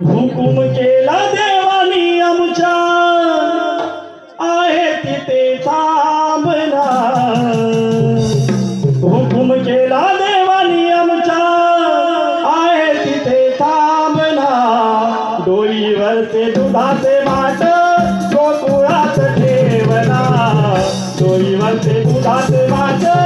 हुकुम केला देवानी आमच्या आहे तिथे थांबना हुकुम केला देवानी आमच्या आहे तिथे थांबना डोईवरचे दुधाचे माट गोकुळात ठेवना डोईवरचे दुधाचे माट